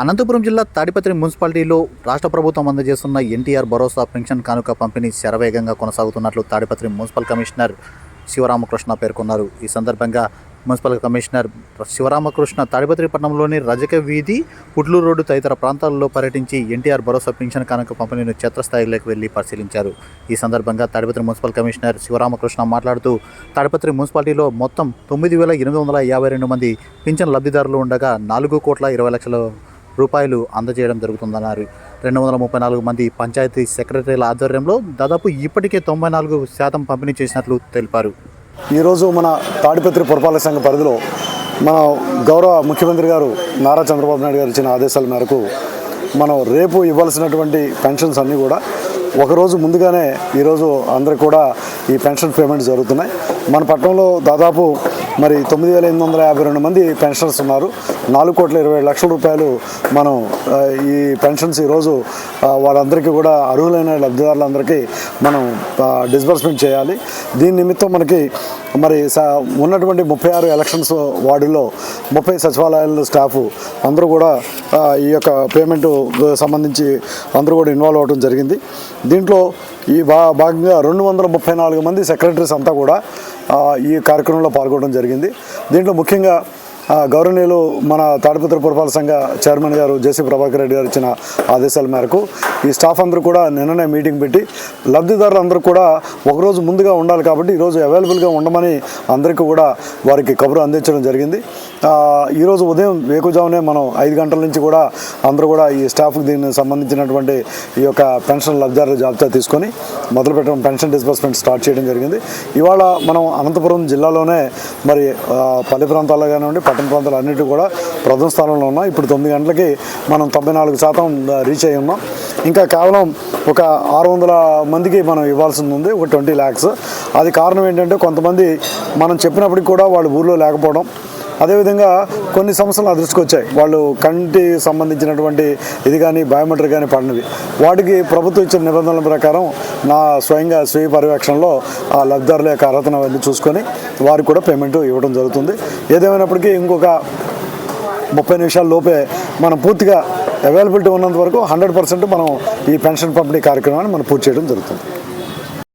అనంతపురం జిల్లా తాడిపత్రి మున్సిపాలిటీలో రాష్ట్ర ప్రభుత్వం అందజేస్తున్న ఎన్టీఆర్ భరోసా పెన్షన్ కానుక పంపిణీ శరవేగంగా కొనసాగుతున్నట్లు తాడిపత్రి మున్సిపల్ కమిషనర్ శివరామకృష్ణ పేర్కొన్నారు. ఈ సందర్భంగా మున్సిపల్ కమిషనర్ శివరామకృష్ణ తాడిపత్రి పట్టణంలోని రజక వీధి పుట్లూరు రోడ్డు తదితర ప్రాంతాల్లో పర్యటించి ఎన్టీఆర్ భరోసా పెన్షన్ కానుక పంపిణీని క్షేత్రస్థాయిలోకి వెళ్ళి పరిశీలించారు. ఈ సందర్భంగా తాడిపత్రి మున్సిపల్ కమిషనర్ శివరామకృష్ణ మాట్లాడుతూ తాడిపత్రి మున్సిపాలిటీలో మొత్తం తొమ్మిది వేల ఎనిమిది వందల యాభై రెండు మంది పింఛన్ లబ్ధిదారులు ఉండగా నాలుగు కోట్ల ఇరవై లక్షల రూపాయలు అందజేయడం జరుగుతుందన్నారు. రెండు వందల ముప్పై నాలుగు మంది పంచాయతీ సెక్రటరీల ఆధ్వర్యంలో దాదాపు ఇప్పటికే తొంభై నాలుగు శాతం పంపిణీ చేసినట్లు తెలిపారు. ఈరోజు మన తాడిపత్రి పురపాలక సంఘ పరిధిలో మన గౌరవ ముఖ్యమంత్రి గారు నారా చంద్రబాబు నాయుడు గారు ఇచ్చిన ఆదేశాల మేరకు మనం రేపు ఇవ్వాల్సినటువంటి పెన్షన్స్ అన్నీ కూడా ఒకరోజు ముందుగానే ఈరోజు అందరికి కూడా ఈ పెన్షన్ పేమెంట్ జరుగుతున్నాయి. మన పట్టణంలో దాదాపు మరి తొమ్మిది వేల ఎనిమిది వందల యాభై రెండు మంది పెన్షనర్స్ ఉన్నారు. నాలుగు కోట్ల ఇరవై ఏడు లక్షల రూపాయలు మనం ఈ పెన్షన్స్ ఈరోజు వాళ్ళందరికీ కూడా అర్హులైన లబ్ధిదారులందరికీ మనం డిస్బర్స్మెంట్ చేయాలి. దీని నిమిత్తం మనకి మరి ఉన్నటువంటి ముప్పై ఆరు ఎలక్షన్స్ వార్డులో ముప్పై సచివాలయాల స్టాఫ్ అందరూ కూడా ఈ యొక్క పేమెంట్ సంబంధించి అందరూ కూడా ఇన్వాల్వ్ అవ్వడం జరిగింది. దీంట్లో ఈ భా భాగంగా రెండు వందల ముప్పై నాలుగు మంది సెక్రటరీస్ అంతా కూడా ఈ కార్యక్రమంలో పాల్గొనడం జరిగింది. దీంట్లో ముఖ్యంగా గౌరవనీయులు మన తాడిపత్రి పురపాలక సంఘ చైర్మన్ గారు జేసీ ప్రభాకర్ రెడ్డి గారు ఇచ్చిన ఆదేశాల మేరకు ఈ స్టాఫ్ అందరూ కూడా నిన్ననే మీటింగ్ పెట్టి లబ్ధిదారులు అందరూ కూడా ఒకరోజు ముందుగా ఉండాలి కాబట్టి ఈరోజు అవైలబుల్గా ఉండమని అందరికీ కూడా వారికి కబురు అందించడం జరిగింది. ఈరోజు ఉదయం వేకుజామునే మనం ఐదు గంటల నుంచి కూడా అందరూ కూడా ఈ స్టాఫ్కి దీనికి సంబంధించినటువంటి ఈ యొక్క పెన్షన్ లబ్ధిదారుల జాబితా తీసుకొని మొదలు పెట్టడం పెన్షన్ డిస్బర్స్మెంట్ స్టార్ట్ చేయడం జరిగింది. ఇవాళ మనం అనంతపురం జిల్లాలోనే మరి పల్లె ప్రాంతాల్లో కానివ్వండి పట్టణ ప్రాంతాలు అన్నిటి కూడా ప్రథమ స్థానంలో ఉన్నాం. ఇప్పుడు తొమ్మిది గంటలకి మనం తొంభై నాలుగు శాతం రీచ్ అయి ఉన్నాం. ఇంకా కేవలం ఒక ఆరు వందల మందికి మనం ఇవ్వాల్సింది ఉంది ఒక ట్వంటీ ల్యాక్స్. అది కారణం ఏంటంటే కొంతమంది మనం చెప్పినప్పటికి కూడా వాళ్ళు ఊర్లో లేకపోవడం. అదేవిధంగా కొన్ని సమస్యలు నా దృష్టికి వచ్చాయి. వాళ్ళు కంటి సంబంధించినటువంటి ఇది కానీ బయోమెట్రిక్ కానీ పడినవి. వాటికి ప్రభుత్వం ఇచ్చిన నిబంధనల ప్రకారం నా స్వయంగా స్వీయ పర్యవేక్షణలో ఆ లబ్ధిదారుల యొక్క అర్హతను అవన్నీ చూసుకొని వారికి కూడా పేమెంట్ ఇవ్వడం జరుగుతుంది. ఏదేమైనప్పటికీ ఇంకొక ముప్పై నిమిషాల లోపే మనం పూర్తిగా అవైలబిలిటీ ఉన్నంత వరకు హండ్రెడ్ పర్సెంట్ మనం ఈ పెన్షన్ పంపిణీ కార్యక్రమాన్ని మనం పూర్తి చేయడం జరుగుతుంది.